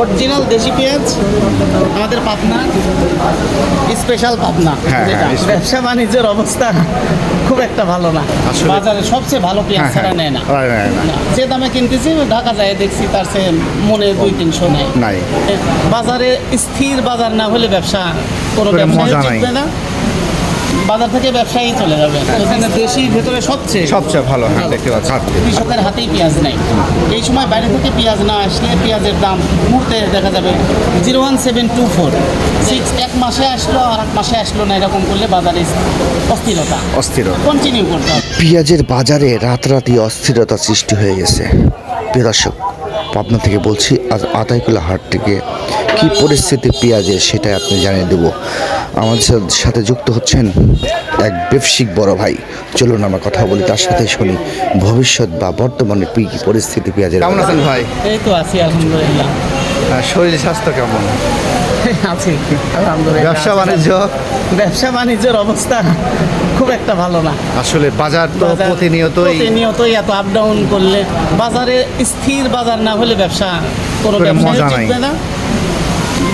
Original দেশি পেঁয়াজ আমাদের পাবনা স্পেশাল পাবনা হ্যাঁ। হ্যাঁ, ব্যবসা বাণিজ্যের অবস্থা খুব একটা ভালো না। বাজারে সবচেয়ে ভালো পেঁয়াজ ছাড়া হ্যাঁ। নেয় না। যে দামে কিনতেছি ঢাকা যায় দেখছি তার সে মনে দুই তিনশো নেয়। বাজারে স্থির বাজার না হলে ব্যবসা কোনো কোনো ব্যবসায়ী টিকবে না। বাজার থেকে ব্যবসায়ী চলে যাবে। দেশি ভেতরে সবচেয়ে সবচেয়ে ভালো হ্যাঁ দেখতে পাচ্ছি কৃষকের হাতেই পেঁয়াজ নেই। এই সময় বাইরে থেকে পেঁয়াজ না আসলে পেঁয়াজের দাম মুহূর্তে দেখা যাবে zero one seven two four. Six এক মাসে আসলো আর এক মাসে আসলো না এরকম করলে বাজারে অস্থিরতা। অস্থির কন্টিনিউ করতে হবে। পেঁয়াজের বাজারে রাতারাতি অস্থিরতা সৃষ্টি হয়ে গেছে। প্রিয় দর্শক পাবনা থেকে বলছি আজ আতাইকুলা হাট থেকে কি পরিস্থিতি পেঁয়াজের সেটাই আপনি জানিয়ে দেব। আমাদের সাথে যুক্ত হচ্ছেন এক ব্যবসিক বড় ভাই। চলুন আমরা কথা বলি তার সাথে শুনি ভবিষ্যৎ বা বর্তমানে কি কি পরিস্থিতি পেঁয়াজের কেমন আছেন ভাই? এই তো আছি আলহামদুলিল্লাহ। শরীর স্বাস্থ্য কেমন? আছি। আলহামদুলিল্লাহ ব্যবসা বাণিজ্য? ব্যবসা বাণিজ্যের অবস্থা খুব একটা ভালো না। আসলে বাজার তো প্রতিনিয়তই প্রতিনিয়তই এত আপ ডাউন করলে বাজারে স্থির বাজার না হলে ব্যবসা কোনো নাই। টিকবে না।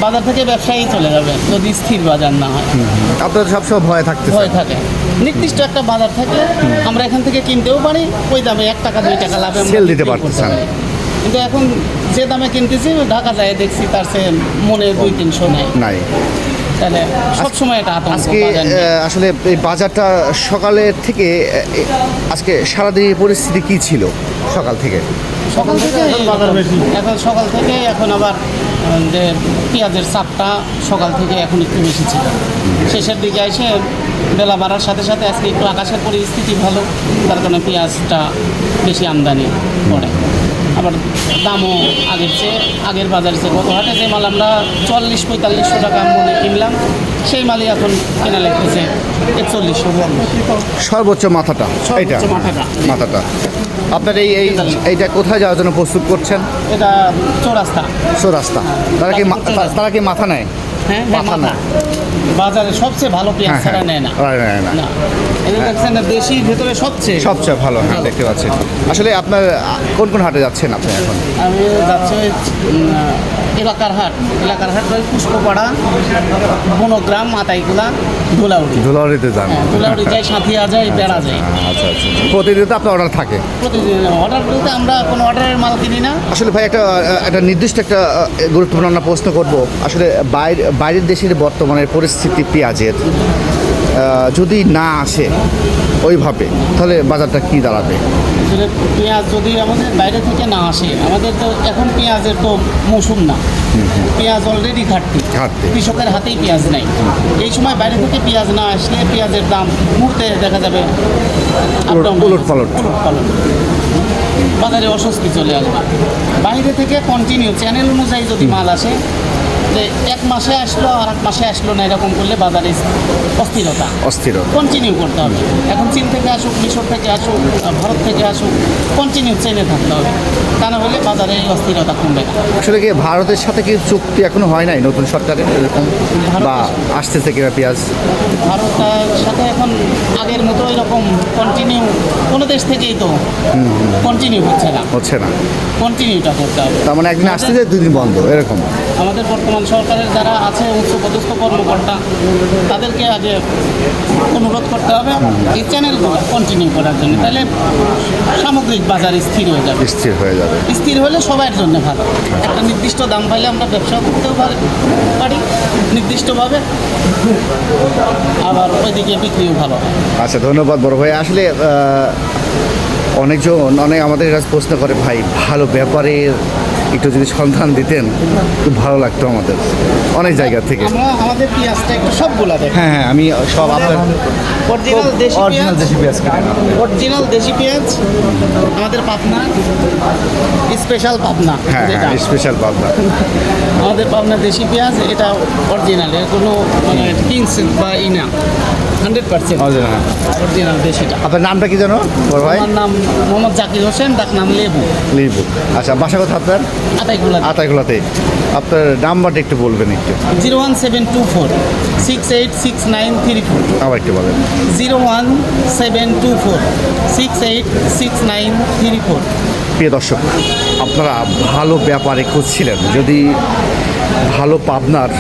বাজার থেকে ব্যবসায়ী চলে যাবে যদি স্থির বাজার না হয়। আপনার সবসময় ভয় থাকতেছে। ভয় থাকে। নির্দিষ্ট একটা বাজার থাকলে আমরা এখান থেকে কিনতেও পারি ওই দামে এক টাকা দুই টাকা লাভে Sell দিতে পারতেছেন। কিন্তু এখন যে দামে কিনতেছি ঢাকা যায় দেখছি তার সে মনে দুই তিনশো নেই। নাই। তাহলে সবসময় এটা আজকে আসলে এই বাজারটা সকালের থেকে আজকে সারাদিনের পরিস্থিতি কি ছিল সকাল থেকে? সকাল থেকে এখন সকাল থেকে এখন আবার যে পেঁয়াজের চাপটা সকাল থেকে এখন একটু বেশি ছিল। শেষের দিকে এসে বেলা বাড়ার সাথে সাথে আজকে একটু আকাশের পরিস্থিতি ভালো তার কারণে পেঁয়াজটা বেশি আমদানি করে আবার দামও আগের চেয়ে আগের বাজার চেয়ে গত হাটে যে মাল আমরা চল্লিশ পঁয়তাল্লিশশো টাকা মনে কিনলাম সেই মালই এখন কেনা লাগতেছে একচল্লিশশো সর্বোচ্চ মাথাটা মাথাটা। মাথাটা। আপনার এই এই এইটা কোথায় যাওয়ার জন্য প্রস্তুত করছেন? এটা চৌরাস্তা। রাস্তা তারা কি তারা কি মাথা নেয়? হ্যাঁ হ্যাঁ, মাথা মাথা। বাজারে সবচেয়ে ভালো পেঁয়াজ হ্যাঁ, ছাড়া হ্যাঁ। নেয় না। নেয় না, দেশি ভেতরে সবচেয়ে সবচেয়ে ভালো হ্যাঁ দেখতে পাচ্ছি। আসলে আপনার কোন কোন হাটে যাচ্ছেন আপনি এখন? আমি যাচ্ছি ওই, উম, এলাকার হাট। এলাকার হাট ওই পুষ্পপাড়া বনগ্রাম মাতাইকুলা ধুলাউড়ি। ধুলাউড়িতে যান। হ্যাঁ ধুলাউড়ি যাই সাঁথিয়া যায় বেড়া যায় আচ্ছা আচ্ছা প্রতিদিন তো আপনার অর্ডার থাকে। প্রতিদিন অর্ডার বলতে আমরা কোনো অর্ডারের মাল কিনি না। আসলে ভাই একটা একটা নির্দিষ্ট একটা গুরুত্বপূর্ণ আমরা প্রশ্ন করব। আসলে বাইরে বাইরের দেশের বর্তমানের পরিস্থিতি পেঁয়াজের। যদি না আসে ওইভাবে তাহলে বাজারটা কি দাঁড়াবে পেঁয়াজ যদি আমাদের বাইরে থেকে না আসে আমাদের তো এখন পেঁয়াজের তো মৌসুম না পেঁয়াজ অলরেডি ঘাটতি ঘাটতি। কৃষকের হাতেই পেঁয়াজ নেই এই সময় বাইরে থেকে পেঁয়াজ না আসলে পেঁয়াজের দাম মুহূর্তে দেখা যাবে উলট যাচ্ছে। পালট। পালট। বাজারে অস্বস্তি চলে আসবে বাইরে থেকে কন্টিনিউ চ্যানেল অনুযায়ী যদি মাল আসে যে এক মাসে আসলো আর এক মাসে আসলো না এরকম করলে বাজারে অস্থিরতা। অস্থির কন্টিনিউ করতে হবে। এখন চীন থেকে আসুক মিশর থেকে আসুক ভারত থেকে আসুক কন্টিনিউ চেনে থাকতে হবে। তা না হলে বাজারে এই অস্থিরতা কমবে না। আসলে কি ভারতের সাথে কি চুক্তি এখনও হয় নাই নতুন সরকারের এরকম? বা আসতেছে কিনা পেঁয়াজ? ভারতের সাথে এখন আগের মতো এরকম কন্টিনিউ কোনো দেশ থেকেই তো কন্টিনিউ হচ্ছে না। হচ্ছে না। কন্টিনিউটা করতে হবে। তার মানে একদিন আসতেছে দুই দিন বন্ধ এরকম। আমাদের বর্তমান সরকারের যারা আছে উচ্চপদস্থ কর্মকর্তা তাদেরকে আগে অনুরোধ করতে হবে। এই চ্যানেলগুলো কন্টিনিউ করার জন্য। তাহলে সামগ্রিক বাজার স্থির হয়ে যাবে। স্থির হয়ে যাবে। স্থির হলে সবার জন্য ভালো। একটা নির্দিষ্ট দাম পাইলে আমরা ব্যবসা করতেও পারি পারি নির্দিষ্টভাবে। আবার ওইদিকে বিক্রিও ভালো। আচ্ছা ধন্যবাদ বড় ভাই। আসলে অনেকজন অনেক আমাদের কাছে প্রশ্ন করে ভাই ভালো ব্যাপারের একটু যদি সন্ধান দিতেন খুব ভালো লাগতো আমাদের। অনেক জায়গা থেকে। আমরা আমাদের পেঁয়াজটা একটু সবগুলা দেখি। হ্যাঁ হ্যাঁ আমি সব আপনার অরিজিনাল দেশি অরিজিনাল দেশি পেঁয়াজ অরিজিনাল দেশি পেঁয়াজ আমাদের পাবনা স্পেশাল পাবনা হ্যাঁ হ্যাঁ স্পেশাল পাবনা। আমাদের পাবনা দেশি পেঁয়াজ এটা অরিজিনাল এর কোনো মানে কিংস বা ইনা হান্ড্রেড পার্সেন্ট হ্যাঁ। অরিজিনাল দেশিটা। আপনার নামটা কি জানো বড় ভাই? আমার নাম মোহাম্মদ জাকির হোসেন ডাক নাম লেবু। লেবু। আচ্ছা বাসা কথা আপনার? আতাইগুলাতে আপনার নাম্বারটা একটু বলবেন একটু। Zero one seven two four six eight six nine three four. আবার একটু বলেন। Zero one seven two four six eight six nine three four. প্রিয় দর্শক আপনারা ভালো ব্যাপারে খুঁজছিলেন। যদি ভালো পাবনার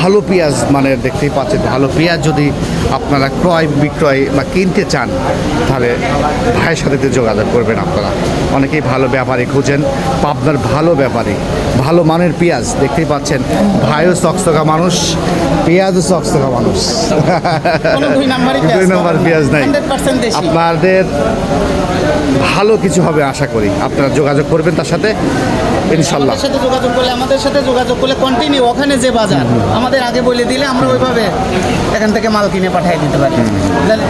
ভালো পেঁয়াজ মানে দেখতেই পাচ্ছেন ভালো পেঁয়াজ যদি আপনারা ক্রয় বিক্রয় বা কিনতে চান তাহলে ভাইয়ের সাথে তো যোগাযোগ করবেন আপনারা। অনেকেই ভালো ব্যাপারে খুঁজেন পাবনার ভালো ব্যাপারে ভালো মানের পেঁয়াজ দেখতেই পাচ্ছেন ভাইও চকচকা মানুষ পেঁয়াজও চকচকা মানুষ। দুই নম্বর পেঁয়াজ নাই। আপনাদের ভালো কিছু হবে আশা করি। আপনারা যোগাযোগ করবেন তার সাথে ইনশাল্লাহ। সাথে যোগাযোগ করলে আমাদের সাথে যোগাযোগ করলে কন্টিনিউ ওখানে যে বাজার আমাদের আগে বলে দিলে আমরা ওইভাবে এখান থেকে মাল কিনে পাঠিয়ে দিতে পারি।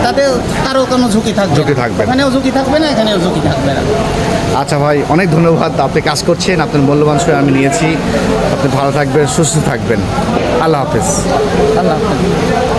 তাতে তারও কোনো ঝুঁকি থাকবে ঝুঁকি থাকবে না। ওখানেও ঝুঁকি থাকবে না এখানেও ঝুঁকি থাকবে না। আচ্ছা ভাই অনেক ধন্যবাদ। আপনি কাজ করছেন আপনার মূল্যবান সময় আমি নিয়েছি। আপনি ভালো থাকবেন সুস্থ থাকবেন। আল্লাহ হাফেজ। আল্লাহ হাফেজ।